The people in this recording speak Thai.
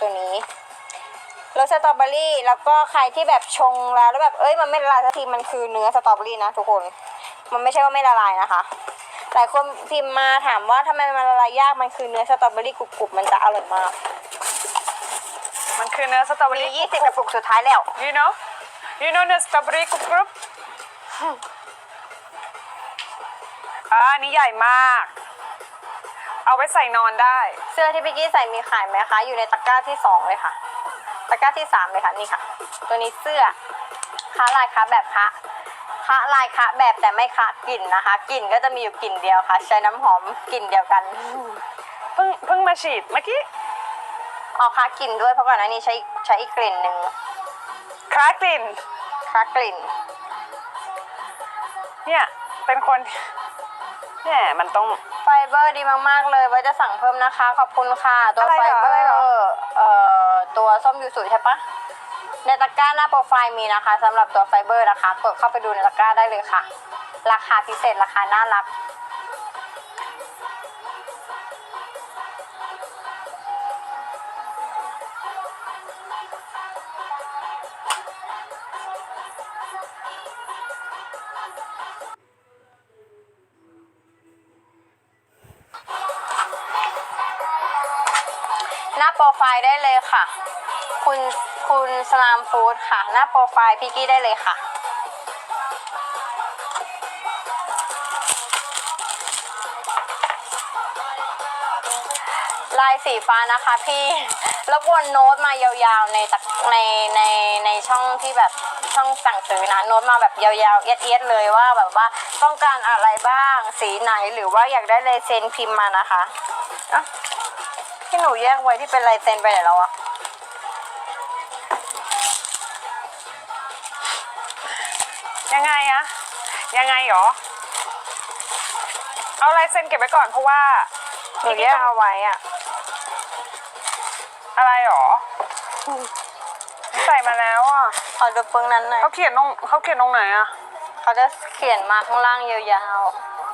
ตัวนี้รสสตรอเบอรี่ แล้วก็ใครที่แบบชงแล้วแล้วแบบเอ้ยมันไม่ละลายสักทีมันคือเนื้อสตรอเบอรี่นะทุกคน มันไม่ใช่ว่าไม่ละลายนะคะหลายคนพิมพ์มาถามว่าทำไมมันละลายยากมันคือเนื้อสตรอเบอรี่กรุบๆมันจะอร่อยมากมันคือเนื้อสตรอเบอมีรี่ยี่สิบกระปุกสุดท้ายแล้ว you know you know เนื้อสตรอเบอรี่กรุบกรุบอ่าอันนี้ใหญ่มาก เอาไว้ใส่นอนได้ เสื้อที่พี่กี้ใส่มีขายไหมคะ อยู่ในตะกร้าที่สองเลยค่ะ ตะกร้าที่สามเลยค่ะนี่ค่ะ ตัวนี้เสื้อคะลายคะแบบคะคะลายคะแบบแต่ไม่คะกลิ่นนะคะกลิ่นก็จะมีอยู่กลิ่นเดียวค่ะ ใช้น้ำหอมกลิ่นเดียวกันเพิ่งเพิ่งมาฉีดเมื่อกี้เอาคะกลิ่นด้วยเพราะก่อนหน้านี้ใช้ใช้อีกกลิ่นหนึ่งคลากลิ่นคะกลิ่น เนี่ยเป็นคน เนี่ยมันต้อง ไฟเบอร์ดีมากๆเลยไว้จะสั่งเพิ่มนะคะ ขอบคุณค่ะ ตัวอะไรไฟเหรอเบออะไรร์เหรอ เอ่อตัวส้มยูสุใช่ปะในตะกร้าหน้าโปรไฟล์มีนะคะสำหรับตัวไฟเบอร์นะคะ กดเข้าไปดูในตะกร้าได้เลยค่ะ ราคาพิเศษราคาน่ารัก หน้าโปรไฟล์ได้เลยค่ะ คุณคุณสลามฟู้ดค่ะ หน้าโปรไฟล์พี่กี้ได้เลยค่ะ ลายสีฟ้านะคะพี่รบกวนโน้ตมายาวๆในตักในในในช่องที่แบบช่องสั่งซื้อนะโน้ตมาแบบยาวๆเอียดๆเลยว่าแบบว่าต้องการอะไรบ้างสีไหนหรือว่าอยากได้ลายเซ็นพิมพ์มานะคะอะ ที่หนูแยกไว้ที่เป็นลายเซ็นไปไหนแล้วอะยังไงอะยังไงหรอ เอาลายเซ็นเก็บไว้ก่อนเพราะว่าหนูแยกเอาไว้อะอะไรหรอใส่มาแล้วอะขอดูปึ้งนั้นหน่อยเขาเขียนตรงเขาเขียนตรงไหนอะเขาจะเขียนมาข้างล่างยาวๆ